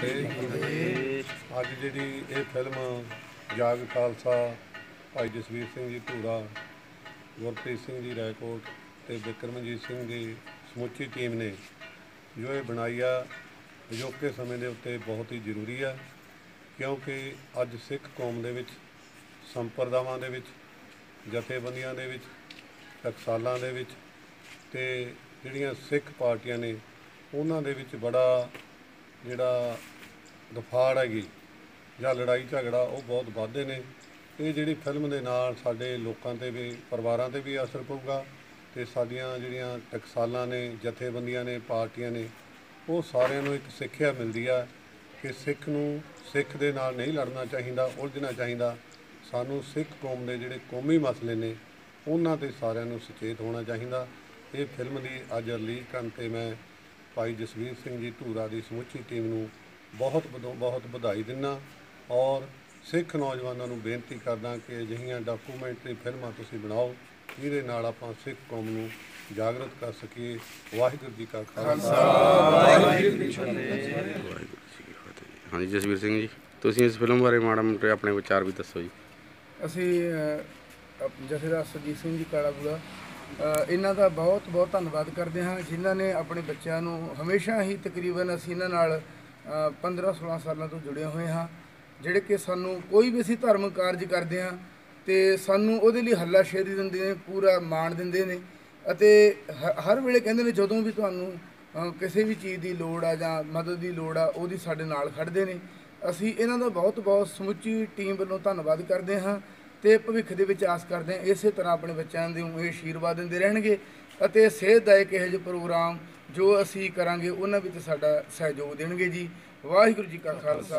ਤੇ ਅੱਜ ਜਿਹੜੀ ਇਹ ਫਿਲਮ ਜਾਗ ਖਾਲਸਾ, ਭਾਈ ਜਸਵੀਰ ਸਿੰਘ ਜੀ ਧੂਰਾ, ਗੁਰਪ੍ਰੀਤ ਸਿੰਘ ਜੀ ਰਾਏਕੋਟ ਤੇ ਵਿਕਰਮਜੀਤ ਸਿੰਘ ਦੀ ਸਮੁੱਚੀ ਟੀਮ ਨੇ ਜੋ ਇਹ ਬਣਾਈ ਆ, ਅਜੋਕੇ ਸਮੇਂ ਦੇ ਉੱਤੇ ਬਹੁਤ ਹੀ ਜ਼ਰੂਰੀ ਆ, ਕਿਉਂਕਿ ਅੱਜ ਸਿੱਖ ਕੌਮ ਦੇ ਵਿੱਚ, ਸੰਪਰਦਾਵਾਂ ਦੇ ਵਿੱਚ, ਜਥੇਬੰਦੀਆਂ ਦੇ ਵਿੱਚ, ਟਕਸਾਲਾਂ ਦੇ ਵਿੱਚ ਤੇ ਜਿਹੜੀਆਂ ਸਿੱਖ ਪਾਰਟੀਆਂ ਨੇ, ਉਹਨਾਂ ਦੇ ਵਿੱਚ ਬੜਾ ਜਿਹੜਾ ਦਫਾੜ ਹੈਗੀ ਜਾਂ ਲੜਾਈ ਝਗੜਾ ਉਹ ਬਹੁਤ ਵੱਧਦੇ ਨੇ। ਇਹ ਜਿਹੜੀ ਫਿਲਮ ਦੇ ਨਾਲ ਸਾਡੇ ਲੋਕਾਂ ਤੇ ਵੀ, ਪਰਿਵਾਰਾਂ ਤੇ ਵੀ ਅਸਰ ਪਊਗਾ ਤੇ ਸਾਡੀਆਂ ਜਿਹੜੀਆਂ ਟਕਸਾਲਾਂ ਨੇ, ਜਥੇਬੰਦੀਆਂ ਨੇ, ਪਾਰਟੀਆਂ ਨੇ, ਉਹ ਸਾਰਿਆਂ ਨੂੰ ਇੱਕ ਸਿੱਖਿਆ ਮਿਲਦੀ ਆ ਕਿ ਸਿੱਖ ਨੂੰ ਸਿੱਖ ਦੇ ਨਾਲ ਨਹੀਂ ਲੜਨਾ ਚਾਹੀਦਾ, ਉਲਝਣਾ ਚਾਹੀਦਾ। ਸਾਨੂੰ ਸਿੱਖ ਕੌਮ ਦੇ ਜਿਹੜੇ ਕੌਮੀ ਮਸਲੇ ਨੇ, ਉਹਨਾਂ ਤੇ ਸਾਰਿਆਂ ਨੂੰ ਸੁਚੇਤ ਹੋਣਾ ਚਾਹੀਦਾ। ਇਹ ਫਿਲਮ ਦੀ ਅੱਜ ਰਿਲੀਜ਼ ਕਰਨ ਤੇ ਮੈਂ ਭਾਈ ਜਸਵੀਰ ਸਿੰਘ ਜੀ ਧੂਰਾ ਦੀ ਸਮੁੱਚੀ ਟੀਮ ਨੂੰ ਬਹੁਤ ਵਧੋ- ਬਹੁਤ ਵਧਾਈ ਦਿੰਦਾ ਔਰ ਸਿੱਖ ਨੌਜਵਾਨਾਂ ਨੂੰ ਬੇਨਤੀ ਕਰਦਾ ਕਿ ਅਜਿਹੀਆਂ ਡਾਕੂਮੈਂਟਰੀ ਫਿਲਮਾਂ ਤੁਸੀਂ ਬਣਾਓ ਜਿਹਦੇ ਨਾਲ ਆਪਾਂ ਸਿੱਖ ਕੌਮ ਨੂੰ ਜਾਗਰਤ ਕਰ ਸਕੀਏ। ਵਾਹਿਗੁਰੂ ਜੀ ਕਾ ਖਾਲਸਾ। ਹਾਂਜੀ ਜਸਵੀਰ ਸਿੰਘ ਜੀ ਤੁਸੀਂ ਇਸ ਫਿਲਮ ਬਾਰੇ ਮਾੜਾ ਮੋਟਾ ਆਪਣੇ ਵਿਚਾਰ ਵੀ ਦੱਸੋ ਜੀ। ਅਸੀਂ ਜਥੇਦਾਰ ਸੁਰਜੀਤ ਸਿੰਘ ਜੀ ਕਾਲਾਪੁਰਾ ਅ, ਇਹਨਾਂ ਦਾ ਬਹੁਤ ਬਹੁਤ ਧੰਨਵਾਦ ਕਰਦੇ ਹਾਂ, ਜਿਨ੍ਹਾਂ ਨੇ ਆਪਣੇ ਬੱਚਿਆਂ ਨੂੰ ਹਮੇਸ਼ਾ ਹੀ ਤਕਰੀਬਨ ਅਸੀਂ ਇਹਨਾਂ ਨਾਲ 15 16 ਸਾਲਾਂ ਤੋਂ ਜੁੜੇ ਹੋਏ ਹਾਂ, ਜਿਹੜੇ ਕਿ ਸਾਨੂੰ ਕੋਈ ਵੀ ਅਸੀਂ ਧਰਮ ਕਾਰਜ ਕਰਦੇ ਹਾਂ ਤੇ ਸਾਨੂੰ ਉਹਦੇ ਲਈ ਹੱਲਾ ਸ਼ੇਰੀ ਦਿੰਦੇ ਨੇ, ਪੂਰਾ ਮਾਣ ਦਿੰਦੇ ਨੇ ਅਤੇ ਹ- ਹਰ ਵੇਲੇ ਕਹਿੰਦੇ ਨੇ ਜਦੋਂ ਵੀ ਤੁਹਾਨੂੰ ਕਿਸੇ ਵੀ ਚੀਜ਼ ਦੀ ਲੋੜ ਆ ਜਾਂ ਮਦਦ ਦੀ ਲੋੜ ਆ, ਉਹਦੀ ਸਾਡੇ ਨਾਲ ਖੜਦੇ ਨੇ। ਅਸੀਂ ਇਹਨਾਂ ਦਾ ਬਹੁਤ ਬਹੁਤ ਸਮੁੱਚੀ ਟੀਮ ਵੱਲੋਂ ਧੰਨਵਾਦ ਕਰਦੇ ਹਾਂ ਤੇ ਭਵਿੱਖ ਦੇ ਵਿੱਚ ਆਸ ਕਰਦੇ ਹਾਂ, ਇਸੇ ਤਰ੍ਹਾਂ ਆਪਣੇ ਬੱਚਿਆਂ ਦੇ ਨੂੰ ਇਹ ਆਸ਼ੀਰਵਾਦ ਦਿੰਦੇ ਰਹਿਣਗੇ ਅਤੇ ਸਿਹਤਦਾਇਕ ਇਹੋ ਜਿਹੇ ਪ੍ਰੋਗਰਾਮ ਜੋ ਅਸੀਂ ਕਰਾਂਗੇ, ਉਹਨਾਂ ਵਿੱਚ ਸਾਡਾ ਸਹਿਯੋਗ ਦੇਣਗੇ ਜੀ। ਵਾਹਿਗੁਰੂ ਜੀ ਕਾ ਖਾਲਸਾ।